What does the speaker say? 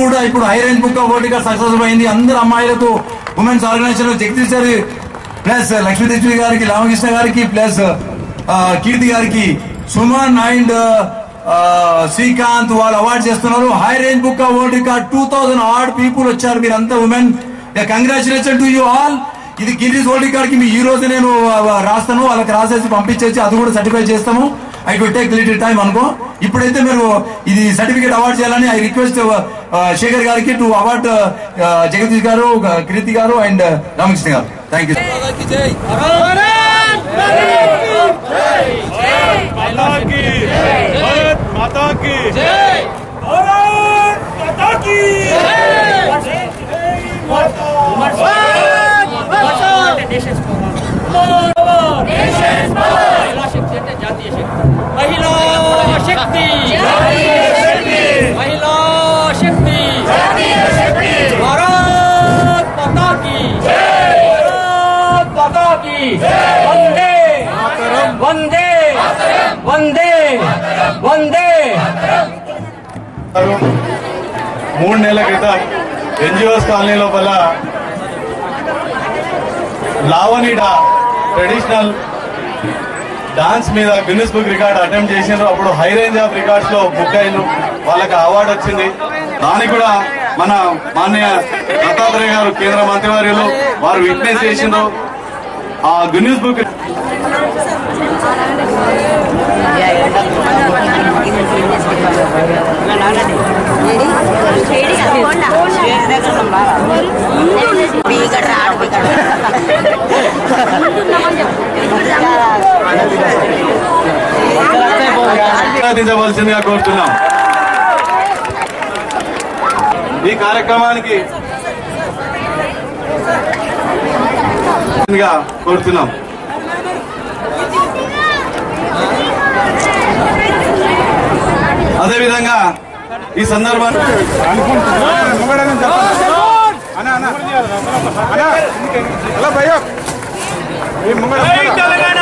కూడా ఇప్పుడు high range book of successful అయింది. అందరు అమ్మాయిలకు ఉమెన్స్ ఆర్గనైజేషన్ జగదీష్ గారి ప్లస్ లక్ష్మీదేవి గారికి రామకృష్ణ గారికి ప్లస్ కీర్తి గారికి సుమన్ అండ్ శ్రీకాంత్ వాళ్ళు అవార్డు చేస్తున్నారు. High range book award two thousand ఆర్డ్ people వచ్చారు మీరంతా women congratulation to you all ఇది గిరీష్ వరల్డ్ రికార్డ్కి మీ ఈ రోజు నేను రాస్తాను. వాళ్ళకి రాసేసి పంపించేసి అది కూడా సర్టిఫై చేస్తాము. I will take little time అనుకో. ఇప్పుడైతే మీరు ఇది సర్టిఫికేట్ అవార్డ్ చేయాలని ఐ రిక్వెస్ట్ శేఖర్ గారికి టు అవార్డ్ జగదీష్ గారు uh, కీర్తి గారు అండ్ రామకృష్ణ uh, గారు. థ్యాంక్ యూ జాతీయ శక్తి శక్తి! మహిళా శక్తి! భారత్ మాతా కి భారత్ మాతా కి వందే! వందే! వందే! వందే! గారు మూడు నెలల క్రితం ఎన్జిఓస్ కాలనీ లోపల లావనీడ ట్రెడిషనల్ డాన్స్ మీద గిన్నిస్ బుక్ రికార్డ్ అటెంప్ట్ చేసిండ్రు. అప్పుడు హై రేంజ్ ఆఫ్ రికార్డ్స్లో బుక్ అయిండ్రు వాళ్ళకి అవార్డు వచ్చింది. దానికి కూడా మన మాన్య దత్తాత్రేయ గారు కేంద్ర మంత్రివర్యులు వారు విట్నెస్ చేసిండ్రు. ఆ గిన్నిస్ బుక్ ఆరాధించవలసిందిగా కోరుతున్నాం. ఈ కార్యక్రమానికి కోరుతున్నాం. అదేవిధంగా ఈ సందర్భంగా తెలంగాణ